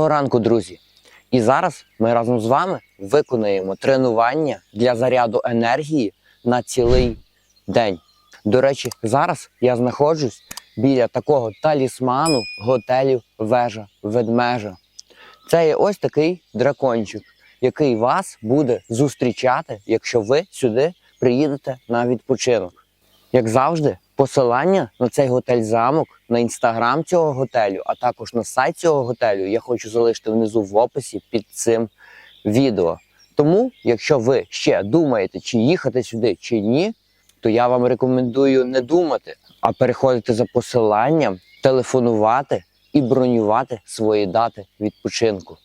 Доброго ранку, друзі! І зараз ми разом з вами виконаємо тренування для заряду енергії на цілий день. До речі, зараз я знаходжусь біля такого талісману готелів Вежа Ведмежа. Це є ось такий дракончик, який вас буде зустрічати, якщо ви сюди приїдете на відпочинок. Як завжди, посилання на цей готель-замок, на інстаграм цього готелю, а також на сайт цього готелю я хочу залишити внизу в описі під цим відео. Тому, якщо ви ще думаєте, чи їхати сюди, чи ні, то я вам рекомендую не думати, а переходити за посиланням, телефонувати і бронювати свої дати відпочинку.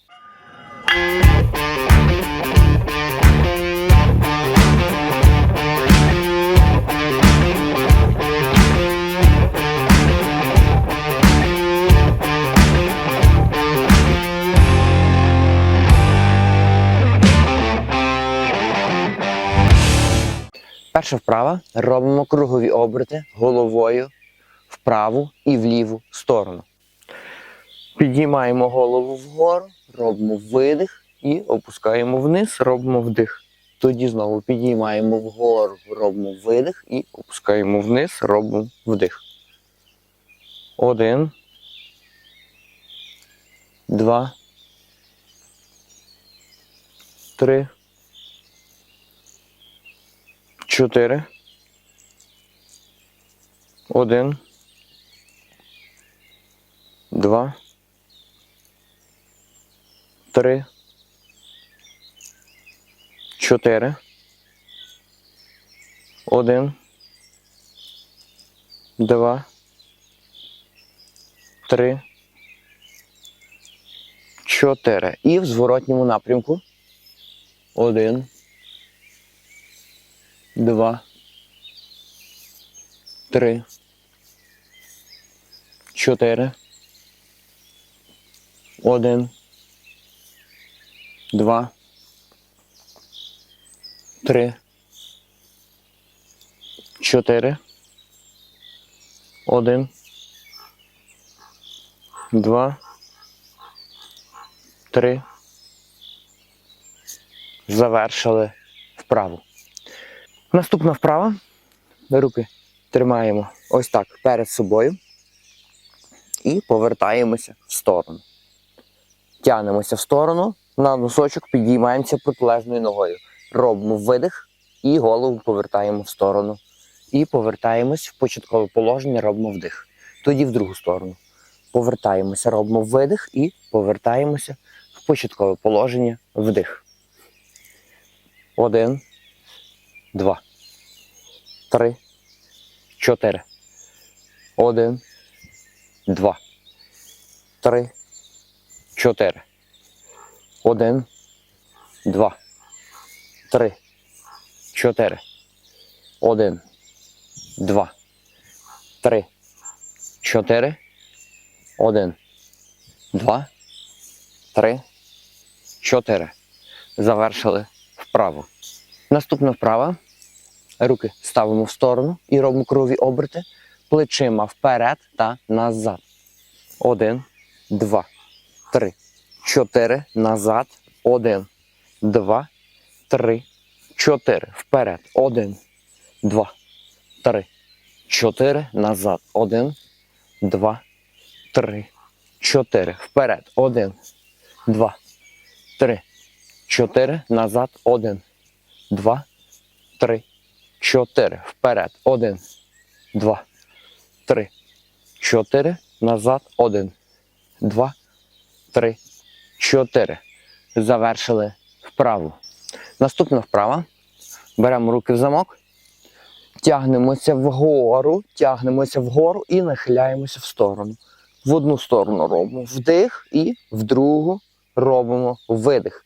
Перша вправа робимо кругові оберти головою в праву і в ліву сторону. Підіймаємо голову вгору, робимо видих і опускаємо вниз, робимо вдих. Тоді знову підіймаємо вгору, робимо видих і опускаємо вниз, робимо вдих. Один. Два. Три. Чотири. Один. Два. Три. Чотири. Один. Два. Три. Чотири. І в зворотньому напрямку. Один два, три, чотири, один, два, три, чотири, один, два, три. Завершили вправу. Наступна вправа. Руки тримаємо ось так перед собою і повертаємося в сторону. Тягнемося в сторону, на носочок підіймаємося протилежною ногою. Робимо видих і голову повертаємо в сторону. І повертаємось в початкове положення, робимо вдих. Тоді в другу сторону. Повертаємося, робимо видих і повертаємося в початкове положення вдих. Один два, три, чотири. Один, два, три, чотири. Один, два, три, чотири. Один, два, три, чотири. Один, два, три, чотири. Завершили вправу. Наступна вправа. Руки ставимо в сторону і робимо крові оберти плечима вперед та назад. Один, два, три, чотири. Назад. Один, два, три, чотири. Вперед. Один, два, три, чотири. Назад. Один, два, три, чотири. Вперед. Один, два, три, чотири. Назад. Один, два, три. Чотири. Вперед. Один. Два. Три. Чотири. Назад. Один. Два. Три. Чотири. Завершили вправу. Наступна вправа. Беремо руки в замок. Тягнемося вгору, тягнемося вгору і нахиляємося в сторону. В одну сторону робимо вдих і в другу робимо видих.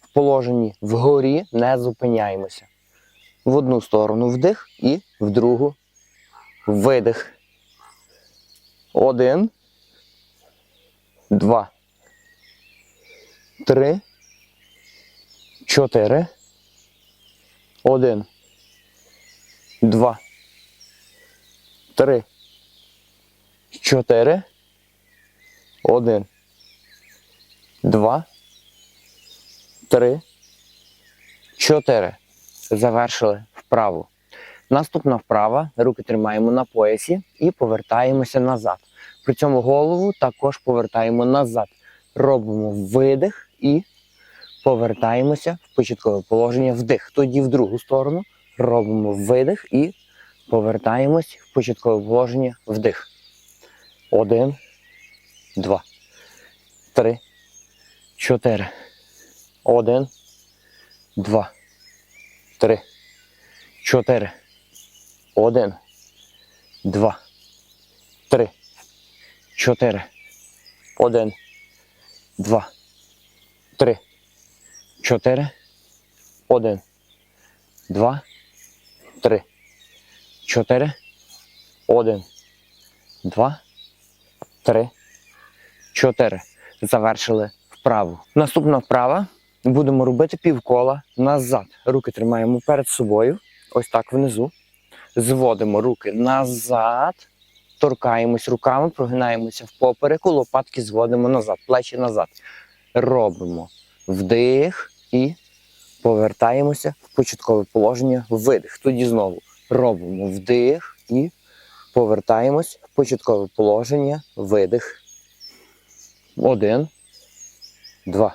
В положенні вгорі не зупиняємося в одну сторону вдих і в другу видих. Один. Два. Три. Чотири. Один. Два. Три. Чотири. Один. два, три, чотири. Завершили вправу. Наступна вправа. Руки тримаємо на поясі і повертаємося назад. При цьому голову також повертаємо назад. Робимо видих і повертаємося в початкове положення вдих. Тоді в другу сторону робимо видих і повертаємось в початкове положення вдих. Один, два, три, чотири. Один, два, три, чотири. Один, два, три, чотири. Один, два, три, чотири. Один, два, три, чотири. Один, два, три, чотири. Завершили вправу. Наступна вправа. Будемо робити півкола назад. Руки тримаємо перед собою. Ось так внизу. Зводимо руки назад. Торкаємось руками, прогинаємося в попереку, лопатки зводимо назад, плечі назад. Робимо вдих і повертаємося в початкове положення видих. Тоді знову робимо вдих і повертаємось в початкове положення видих. Один, два,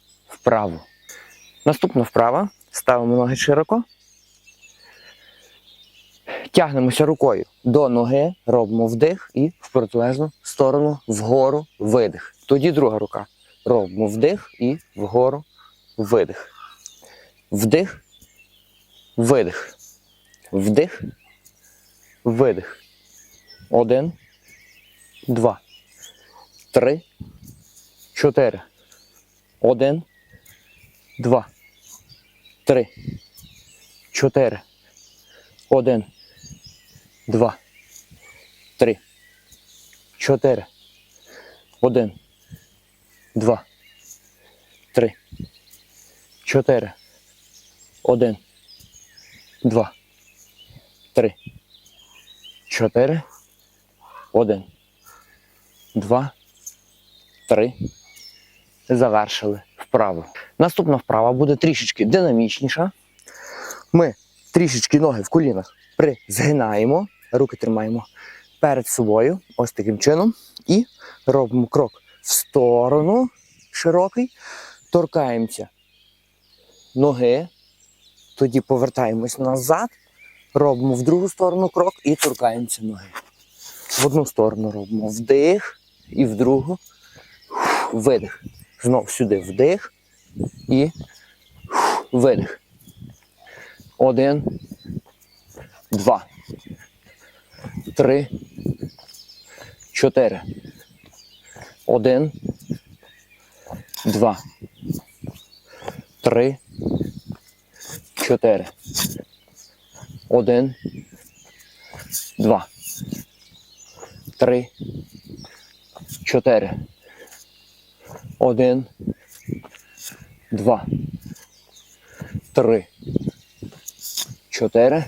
вправу. Наступна вправа. Ставимо ноги широко. Тягнемося рукою до ноги, робимо вдих і в протилежну сторону вгору видих. Тоді друга рука. Робимо вдих і вгору видих. Вдих, видих. Вдих, видих. Один, два, три, чотири. Один, два, три, чотири. Один, два, три, чотири. Один, два, три, чотири. Один, два, три, чотири. Один, два, три. Завершили вправу. Наступна вправа буде трішечки динамічніша. Ми трішечки ноги в колінах призгинаємо, руки тримаємо перед собою, ось таким чином, і робимо крок в сторону широкий, торкаємося ноги, тоді повертаємось назад, робимо в другу сторону крок і торкаємося ноги. В одну сторону робимо вдих і в другу видих. Знов сюди вдих і видих. Один, два, три, чотири. Один, два, три, чотири. Один, два, три, чотири. Один, два, три, чотири.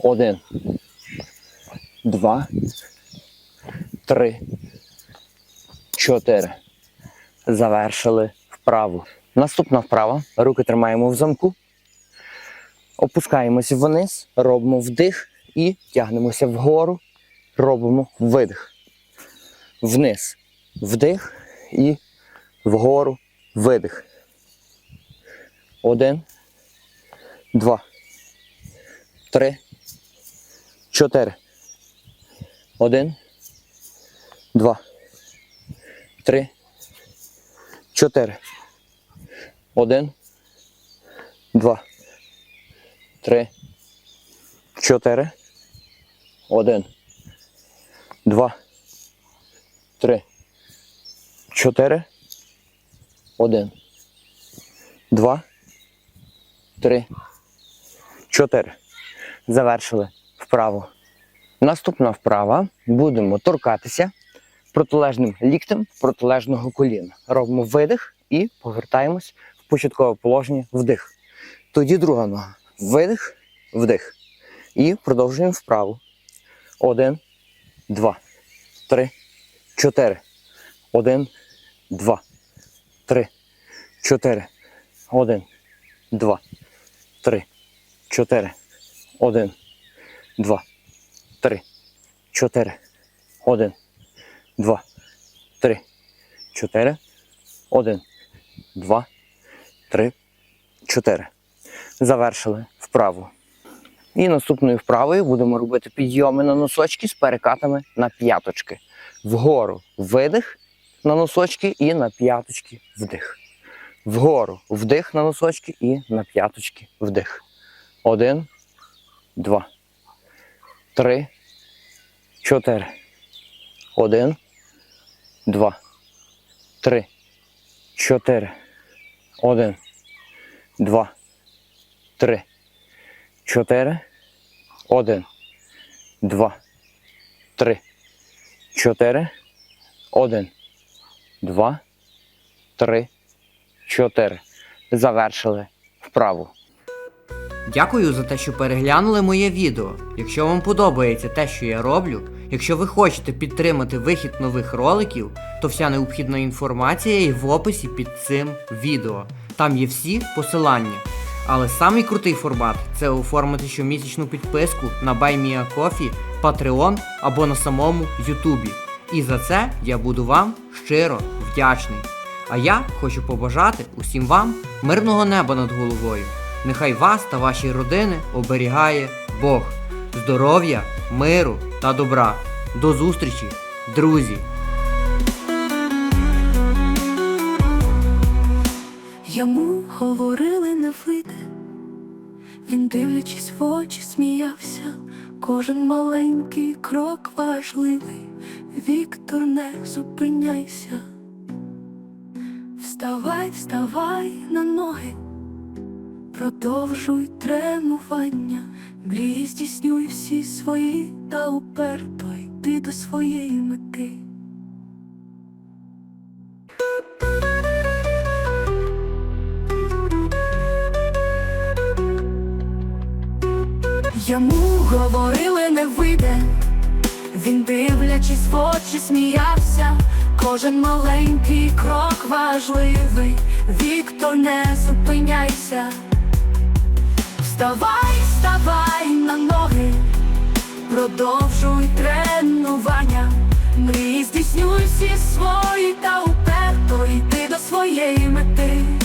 Один, два, три, чотири. Завершили вправу. Наступна вправа. Руки тримаємо в замку. Опускаємося вниз, робимо вдих і тягнемося вгору. Робимо видих. Вниз. Вдих і вгору видих. Один, два, три, чотири. Один, два, три, чотири. Один, два, три, чотири. Один, два, три, чотири, один, два, три, чотири. Завершили вправу. Наступна вправа будемо торкатися протилежним ліктем протилежного коліна. Робимо видих і повертаємось в початкове положення вдих. Тоді друга нога. Видих, вдих. І продовжуємо вправу. Один, два, три, чотири. Один, два, три, чотири. Один, два, три, чотири. Один, два, три, чотири. Один, два, три, чотири. Один, два, три, чотири. Завершили вправу. І наступною вправою будемо робити підйоми на носочки з перекатами на п'яточки. Вгору видих на носочки і на п'яточки вдих. Вгору вдих на носочки і на п'яточки вдих. Один, два, три, чотири. Один, два, три, чотири. Один, два, три, чотири. Один, два, три, чотири. Один, два, три, чотири. Завершили вправу. Дякую за те, що переглянули моє відео. Якщо вам подобається те, що я роблю, якщо ви хочете підтримати вихід нових роликів, то вся необхідна інформація є в описі під цим відео. Там є всі посилання. Але самий крутий формат це оформити щомісячну підписку на BuyMeACoffee, Patreon або на самому Ютубі. І за це я буду вам щиро вдячний. А я хочу побажати усім вам мирного неба над головою. Нехай вас та ваші родини оберігає Бог, здоров'я, миру та добра. До зустрічі, друзі! Йому говорили не вийде, він, дивлячись в очі, сміявся. Кожен маленький крок важливий. Віктор, не зупиняйся. Вставай, вставай на ноги, продовжуй тренування, мрії здійснюй всі свої та уперто йди до своєї мети. Йому говорили не вийде, він дивлячись в очі, сміявся. Кожен маленький крок важливий, Віктор, не зупиняйся. Вставай, вставай на ноги, продовжуй тренування, мрії здійснюй всі свої та уперто йди до своєї мети.